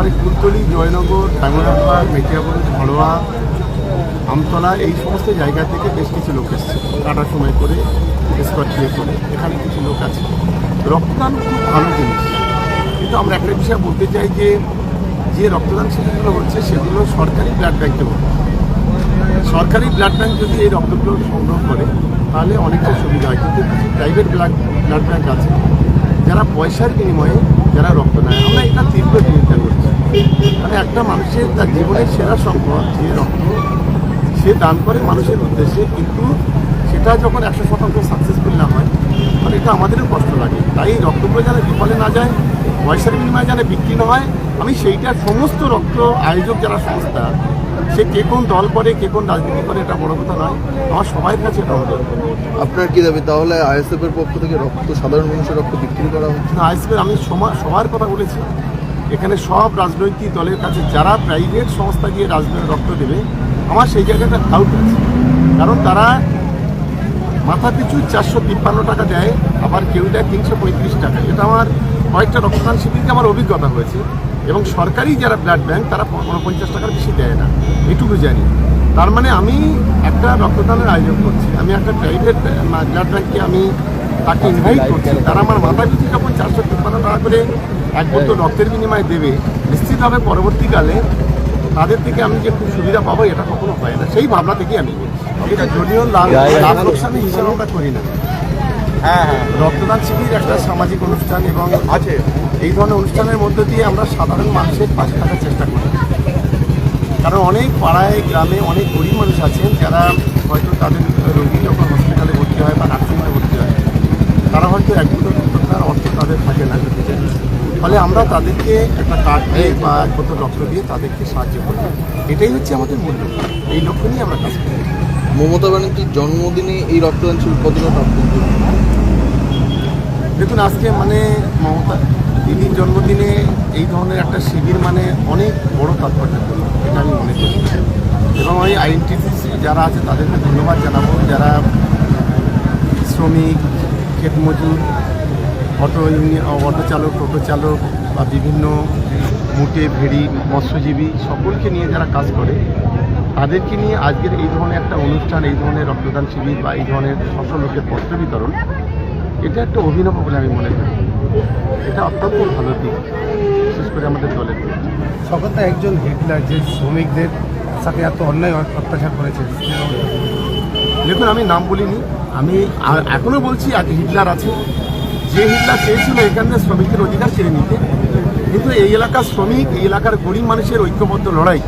একেবারে কুলতলি জয়নগর ডাঙ্গরাপাড় মেটিয়াপুর ঘড়োয়া আমতলা, এই সমস্ত জায়গা থেকে বেশ কিছু লোক এসছে। টাটার সময় করে স্কটফিয়ে করে, এখানে কিছু লোক আছে। রক্তদান খুব ভালো জিনিস। কিন্তু আমরা একটা বিষয় বলতে চাই যে যে রক্তদান শিবিরগুলো হচ্ছে, সেগুলো সরকারি ব্লাড ব্যাঙ্কে হচ্ছে সরকারি ব্লাড ব্যাঙ্ক যদি এই রক্তগুলো সংগ্রহ করে, তাহলে অনেকটা সুবিধা হয়। কিন্তু প্রাইভেট ব্লাড ব্লাড ব্যাংক আছে, যারা পয়সার বিনিময়ে যারা রক্ত নেয়। আমরা এটা তীব্র চিন্তা করছি মানে একটা মানুষের তার জীবনের সেরা সম্পদ যে রক্ত সে দান করে মানুষের উদ্দেশ্যে কিন্তু সেটা যখন একশো শতাংশ সাকসেসফুল না হয় তাহলে এটা আমাদেরও কষ্ট লাগে। তাই রক্তগুলো যেন বিফলে না যায় পয়সার বিনিময়ে যেন বিক্রি না হয় আমি সেইটা সমস্ত রক্ত আয়োজক যারা সংস্থা সে কে কোন দল করে কে কোন রাজনীতি করে এটা বড় কথা নয় আমার সবার কাছে এটা অনুরোধ আপনার কি দাবি? তাহলে আইএসএফ এর পক্ষ থেকে রক্ত সাধারণ মানুষের রক্ত বিক্রি করা হচ্ছে? না আজকে আমি সবার কথা বলেছি। এখানে সব রাজনৈতিক দলের কাছে যারা প্রাইভেট সংস্থা গিয়ে রাজনৈতিক রক্ত দেবে, আমার সেই জায়গাটা ডাউট আছে। কারণ তারা মাথা পিছু চারশো তিপ্পান্ন টাকা দেয়, আবার কেউ দেয় তিনশো পঁয়ত্রিশ টাকা। এটা আমার কয়েকটা রক্তদান শিবিরকে আমার অভিজ্ঞতা হয়েছে। এবং সরকারি যারা ব্লাড ব্যাংক তারা পঞ্চাশ টাকার বেশি দেয় না। এটুকু জানি। তার মানে আমি একটা রক্তদানের আয়োজন করছি। আমি একটা প্রাইভেট ব্লাড ব্যাংককে আমি তাকে ইনভাইট করছি। তারা আমার মাথা পিছু যখন চারশো তিপ্পান্ন টাকা করে এক বোতল রক্তের বিনিময়ে দেবে। নিশ্চিতভাবে পরবর্তীকালে তাদের থেকে আমি যে খুব সুবিধা পাবো এটা কখনো হয় না। সেই ভাবনা থেকে আমি এটা যদিও লাভ লাভ লোকসানের হিসাবে আমরা করি না। হ্যাঁ হ্যাঁ। রক্তদান শিবির একটা সামাজিক অনুষ্ঠান এবং আছে। এই ধরনের অনুষ্ঠানের মধ্য দিয়ে আমরা সাধারণ মানুষের পাশে থাকার চেষ্টা করি। কারণ অনেক পাড়ায় গ্রামে অনেক গরিব মানুষ আছেন যারা হয়তো তাদের রোগী যখন হসপিটালে ভর্তি হয় বা নার্সিংহোমে ভর্তি হয় তারা হয়তো এক দুটো রক্তদান অর্থ তাদের থাকে না ফলে আমরা তাদেরকে একটা কার্ড দিয়ে বা বোতল রক্ত দিয়ে তাদেরকে সাহায্য করি এটাই হচ্ছে আমাদের মূল লক্ষ্য। এই লক্ষ্য নিয়ে আমরা কাজ করি। মমতা ব্যানার্জির জন্মদিনে এই রক্তদান শিবির কতটা তাৎপর্য দেখুন আজকে মানে মমতা দিদির জন্মদিনে এই ধরনের একটা শিবির মানে অনেক বড় তাৎপর্যপূর্ণ এটা আমি মনে করি। এবং ওই আইএনটিসি যারা আছে তাদেরকে ধন্যবাদ জানাব। যারা শ্রমিক ক্ষেত মজুর অটো অটো চালক টোটো চালক বা বিভিন্ন মুটে ভেড়ি মৎস্যজীবী সকলকে নিয়ে যারা কাজ করে তাদেরকে নিয়ে আজকের এই ধরনের একটা অনুষ্ঠান এই ধরনের রক্তদান শিবির বা এই ধরনের ছশো লোকের পত্র বিতরণ এটা একটা অভিনব বলে আমি মনে করি। এটা অত্যন্ত ভালো দিক বিশেষ করে আমাদের দলের দিক। সকলটা একজন হিটলার যে শ্রমিকদের সাথে এত অন্যায় অত্যাচার করেছে দেখুন আমি নাম বলিনি আমি আ- এখনও বলছি আজ হিটলার আছে। যে হিটলার চেয়েছিল এখানে শ্রমিকের অধিকার কেড়ে নিতে। কিন্তু এই এলাকার শ্রমিক, এই এলাকার গরিব মানুষের ঐক্যবদ্ধ লড়াই,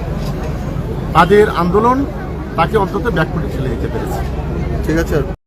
তাদের আন্দোলন তাকে অন্তত ব্যাক করে ছেলে যেতে পেরেছে। ঠিক আছে।